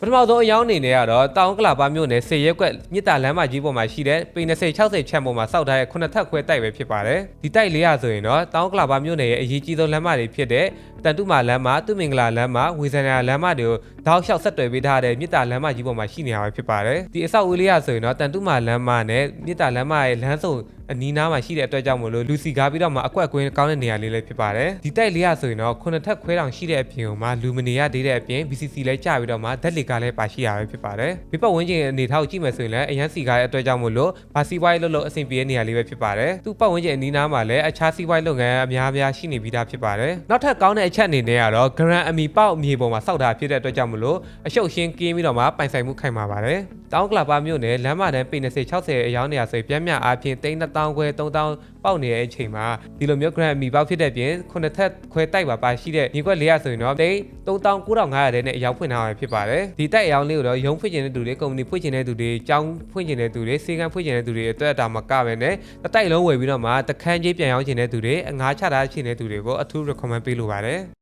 ပထမဆုံးအယောင်းအနေနဲ့ကတော့တောင်ကလာပါမြို့နယ်ဆေရက်ကွက်မြစ်တာလမ်းမကြီးပေါ်မှာရှိတဲ့ပေ20 60ချမ်းပေါ်မှာစောက်ထားတဲ့ခုနှစ်ထပ်ခွဲတိုက်ပဲဖြစ်ပါတယ်ဒီတိုက်လေးရဆိုရင်တော့တောင်ကလာပါမြို့နယ်ရဲ့အရေးကြီးဆုံးလမ်းမတွေဖြစ်တဲ့တန်တုမာလမ်းမသူမင်္ဂလာလမ်းမဝေဇနာလမ်းမတွေကိုတောက်လျှောက်ဆက်သွယ်ပေးထားတဲ့မြစ်တာလမ်းမကြီးပေါ်မှာရှိနေတာပဲဖြစ်ပါတယ်ဒီအဆောက်အဦလေးရဆိုရင်တော့တန်တုမာလမ်းမနဲ့မြစ်တာလမ်းမရဲ့လမ်းစုံ အနီးနားမှာရှိတဲ့အတွက်ကြောင့်မလို့လူစီကားပြီးတော့မှအကွက်ကွင်းကောင်းတဲ့နေရာလေးလည်းဖြစ်ပါတယ်ဒီတိုက်လေးရဆိုရင်တော့ခုနှစ်ထပ်ခွဲတောင်ရှိတဲ့အပြင်မှာလူမနေရသေးတဲ့အပြင် BCC လည်းကြာပြီးတော့မှဓာတ်လေကားလည်းပါရှိရပဲဖြစ်ပါတယ်။ဒီပတ်ဝန်းကျင်အနေထားကိုကြည့်မယ်ဆိုရင်လည်းအရန်စီကားရဲ့အတွက်ကြောင့်မို့လို့ဘာစီဝိုင်းလို့လို့အဆင်ပြေတဲ့နေရာလေးပဲဖြစ်ပါတယ်။သူ့ပတ်ဝန်းကျင်အနီးနားမှာလည်းအခြားစီဝိုင်းလုပ်ငန်းအများအပြားရှိနေပြီးသားဖြစ်ပါတယ်။နောက်ထပ်ကောင်းတဲ့အချက်အနေနဲ့ကတော့ Grand အမီပေါက်အမြေပေါ်မှာစောက်တာဖြစ်တဲ့အတွက်ကြောင့်မို့လို့အရှုပ်ရှင်းကင်းပြီးတော့မှပိုင်ဆိုင်မှုခိုင်မာပါတယ်။တောင်းကလာပါမြို့နယ်လမ်းမတန်းပေ20 60အယောင်းနေရာဆိုရင်ပြင်းပြအားဖြင့်3000ခွဲ3000ပေါက်နေတဲ့အချိန်မှာဒီလိုမျိုး Grand အမီပေါက်ဖြစ်တဲ့ပြင်ခုနှစ်ထပ်ခွဲတိုက်ပါပါရှိတဲ့ညီကွက်400ဆိုရင်တော့တိတ်3900တဲ့နဲ့အယောင်ဖွင့်ထားရဖြစ်ပါတယ်ဒီတိုက်အယောင်လေးကိုတော့ရုံးဖွင့်ချင်တဲ့သူတွေကုမ္ပဏီဖွင့်ချင်တဲ့သူတွေကျောင်းဖွင့်ချင်တဲ့သူတွေစေကန်းဖွင့်ချင်တဲ့သူတွေအတွက်ဒါမှကပဲနဲ့တစ်တိုက်လုံးဝယ်ပြီးတော့မှတခန်းကြီးပြန်ရောက်ချင်တဲ့သူတွေအငားချတာချင်တဲ့သူတွေကိုအထူး recommend ပေးလိုပါတယ်